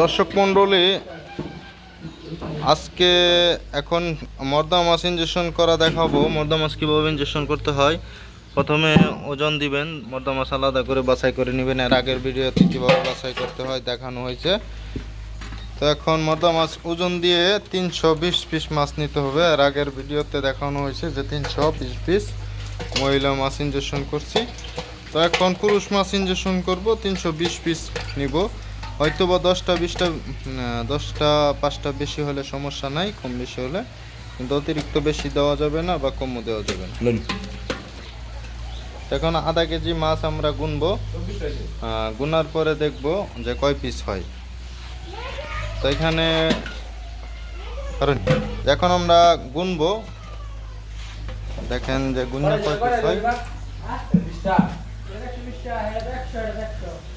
দর্শক মণ্ডলী, আজকে এখন মর্দা মাছ ইঞ্জেকশন করা দেখাবো। মর্দা মাছ কীভাবে ইঞ্জেকশন করতে হয়? প্রথমে ওজন দিবেন মর্দা মাছ আলাদা করে বাছাই করে নেবেন। এর আগের ভিডিওতে কীভাবে বাছাই করতে হয় দেখানো হয়েছে। তো এখন মর্দা মাছ ওজন দিয়ে তিনশো বিশ পিস মাছ নিতে হবে। আর আগের ভিডিওতে দেখানো হয়েছে যে তিনশো বিশ পিস মহিলা মাছ ইঞ্জেকশন করছি। তো এখন পুরুষ মাছ ইঞ্জেকশন করব, তিনশো বিশ পিস নিব। হয়তো বা দশটা বিশটা দশটা পাঁচটা বেশি হলে সমস্যা নাই কম বেশি হলে। কিন্তু অতিরিক্ত বেশি দেওয়া যাবে না বা কমও দেওয়া যাবে না। এখন আধা কেজি মাছ আমরা গুনবো। গুনার পরে দেখব যে কয় পিস হয়। তো এখানে কারণ এখন আমরা গুনবো। দেখেন যে গুনলে কয় পিস হয়।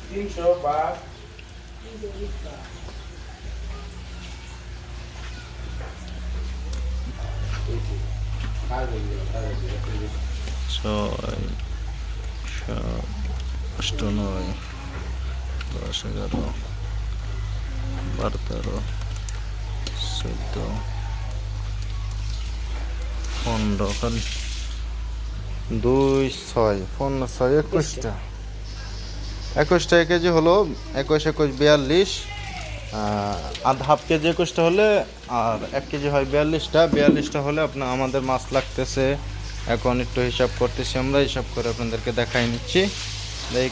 তিনশো বা ছয়, সাত, আষ্ট, নয়, দশ, এগারো, বারো, তেরো, চোদ্দ, পনেরো দুই, ছয়, পনেরো, ছয়, একুশটা। একুশটা কেজি হলো একুশ একুশ বিয়াল্লিশ আধ হাফ কেজি একুশটা হলে আর এক কেজি হয় বিয়াল্লিশটা। বিয়াল্লিশটা হলে আপনার আমাদের মাছ লাগতেছে। এখন একটু হিসাব করতেছি আমরা হিসাব করে আপনাদেরকে দেখাই নিচ্ছি। এই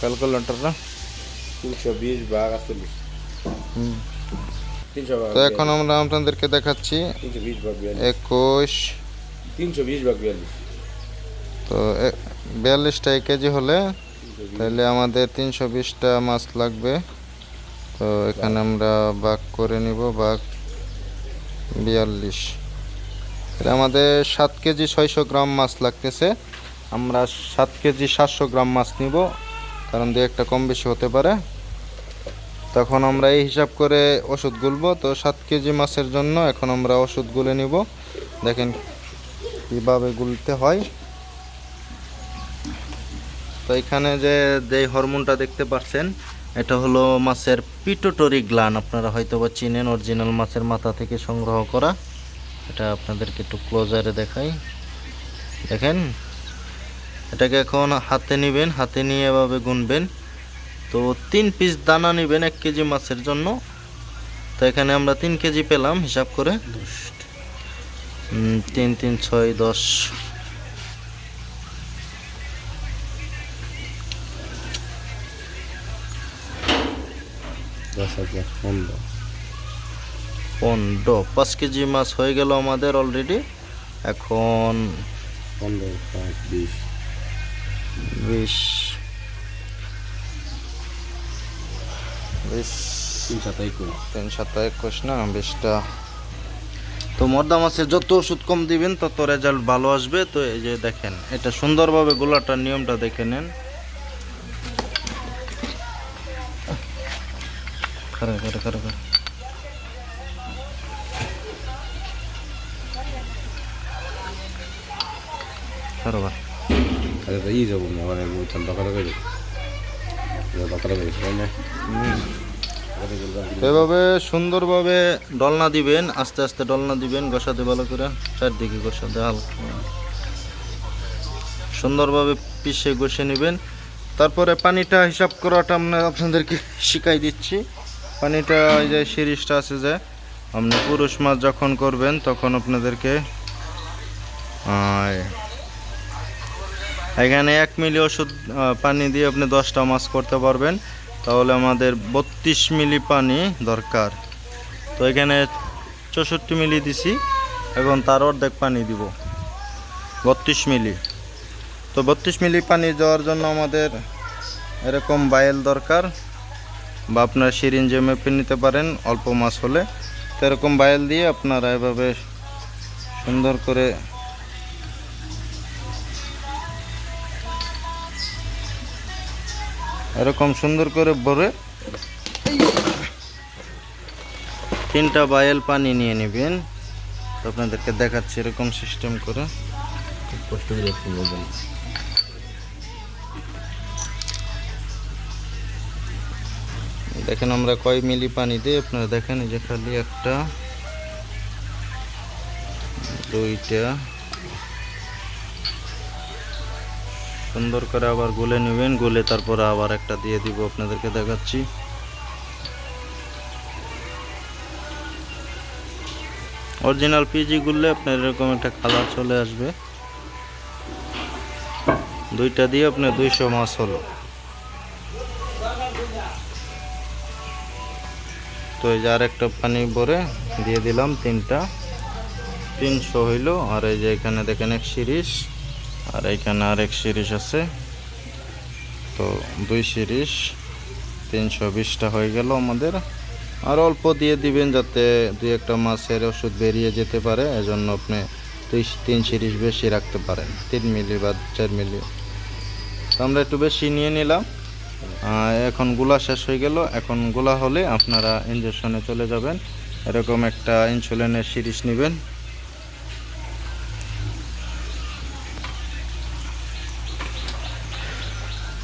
ক্যালকুলেটরটা। তিনশো বিশ ভাগ আটচল্লিশ। তিনশো ভাগ তো এখন আমরা আপনাদেরকে দেখাচ্ছি। একুশ। তিনশো বিশ ভাগ বিয়াল্লিশ। তো বিয়াল্লিশটা কেজি হলে তাহলে আমাদের তিনশো বিশটা মাছ লাগবে। তো এখানে আমরা ভাগ করে নিব বাঘ বিয়াল্লিশ। তাহলে আমাদের সাত কেজি ছয়শো গ্রাম মাছ লাগতেছে। আমরা সাত কেজি সাতশো গ্রাম মাছ নিব, কারণ দু একটা কম বেশি হতে পারে। তখন আমরা এই হিসাব করে ওষুধ গুলবো। তো সাত কেজি মাছের জন্য এখন আমরা ওষুধ গুলে নিব। দেখেন কীভাবে গুলতে হয়। তো এখানে যে যে হরমোনটা দেখতে পাচ্ছেন এটা হলো মাছের পিটোটরি গ্লান আপনারা হয়তো বা চিনেন অরিজিনাল মাছের মাথা থেকে সংগ্রহ করা। এটা আপনাদেরকে একটু ক্লোজারে দেখাই। দেখেন এটাকে এখন হাতে নেবেন হাতে নিয়ে এভাবে গুনবেন। তো তিন পিস দানা নেবেন এক কেজি মাছের জন্য। তো এখানে আমরা তিন কেজি পেলাম হিসাব করে। তিন তিন ছয় দশ। হাজার পনেরো। পনেরো পাঁচ কেজি মাছ হয়ে গেল আমাদের অলরেডি এখন পনেরো পাঁচ বিশ। বিশ। বিশ। তিন সাত একুশ। তিন সাত একুশ না বিশটা। তো মর্দা যত ওষুধ কম দিবেন তত রেজাল্ট ভালো আসবে। তো এই যে দেখেন এটা সুন্দরভাবে গোলাটার নিয়মটা দেখে নেন। যাব না মানে বলছেন দোকানে করে দোকানে করে তাই এভাবে সুন্দরভাবে ডলনা দিবেন আস্তে আস্তে ডলনা দিবেন গসাতে ভালো করে চারদিকে গসাতে হালকা সুন্দরভাবে পিষে ঘষে নেবেন। তারপরে পানিটা হিসাব করাটা আমরা আপনাদেরকে শিখাই দিচ্ছি। পানিটা ওই যে সিরিজটা আছে যে, আপনি পুরুষ মাছ যখন করবেন, তখন আপনাদেরকে এখানে এক মিলি ওষুধ পানি দিয়ে আপনি দশটা মাছ করতে পারবেন। তাহলে আমাদের বত্রিশ মিলি পানি দরকার। তো এখানে চৌষট্টি মিলি দিছি, এখন তার অর্ধেক পানি দিব। বত্রিশ মিলি। তো বত্রিশ মিলি পানি দেওয়ার জন্য আমাদের এরকম বায়েল দরকার। বা আপনার সিরিঞ্জে মেপে নিতে পারেন, অল্প মাছ হলে। তো এরকম বায়েল দিয়ে আপনারা এভাবে সুন্দর করে এরকম সুন্দর করে ভরে তিনটা বায়েল পানি নিয়ে নেবেন। আপনাদেরকে দেখাচ্ছি এরকম সিস্টেম করে। খুব কষ্ট করে দেখেন আমরা কয় মিলি পানি দিই আপনারা দেখেন এই যে খালি একটা, দুইটা, সুন্দর করে আবার গুলে নেবেন, গুলে তারপরে আবার একটা দিয়ে দিব আপনাদেরকে দেখাচ্ছি। অরিজিনাল পিজি গুললে আপনার এরকম একটা কালার চলে আসবে। দুইটা দিয়ে আপনার দুইশো মাছ হলো। তো এই যে আর একটা পানি ভরে দিয়ে দিলাম তিনটা। তিনশো হইল, আর এই যে এখানে দেখেন এক সিরিজ, আর এখানে আর এক সিরিজ আছে। তো দুই সিরিজ, তিনশো বিশটা হয়ে গেল আমাদের। আর অল্প দিয়ে দিবেন যাতে দুই একটা মাছের ওষুধ বেরিয়ে যেতে পারে, এজন্য আপনি দুই তিন সিরিজ বেশি রাখতে পারেন, তিন মিলি বা চার মিলি। তো আমরা একটু বেশি নিয়ে নিলাম। এখনগুলা শেষ হয়ে গেল। এখনগুলা হলে আপনারা ইঞ্জেকশনে চলে যাবেন। এরকম একটা ইনসুলিনের সিরিজ নেবেন।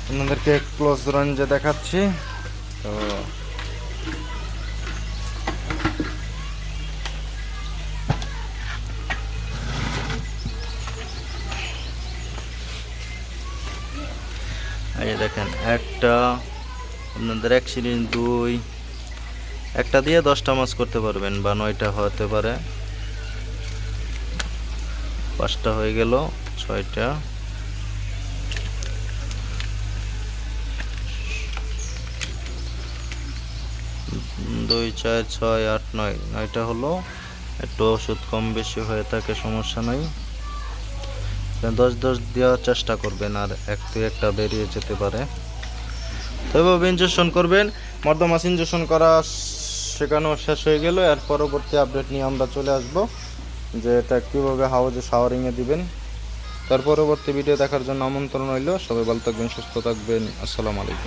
আপনাদেরকে ক্লোজ রঞ্জে দেখাচ্ছি। তো দেখেন, একটা, আপনাদের এক সিরিজ দুই, একটা দিয়ে দশটা মাছ করতে পারবেন বা নয়টা হতে পারে। পাঁচটা হয়ে গেল, ছয়টা। দুই, চার, ছয়, আট, নয়, নয়টা হলো। একটু ওষুধ কম বেশি হয়ে থাকে, সমস্যা নাই। দশ দশ দেওয়ার চেষ্টা করবেন আর এক একটা বেরিয়ে যেতে পারে। তবে ইনজেকশন করবেন মর্দমাস ইঞ্জেকশন করা শেখানো শেষ হয়ে গেল। এর পরবর্তী আপডেট নিয়ে আমরা চলে আসব, যে এটা কীভাবে হাউজে শাওয়ারিংয়ে দিবেন। তার পরবর্তী ভিডিও দেখার জন্য আমন্ত্রণ রইল। সবাই ভালো থাকবেন, সুস্থ থাকবেন। আসসালামু আলাইকুম।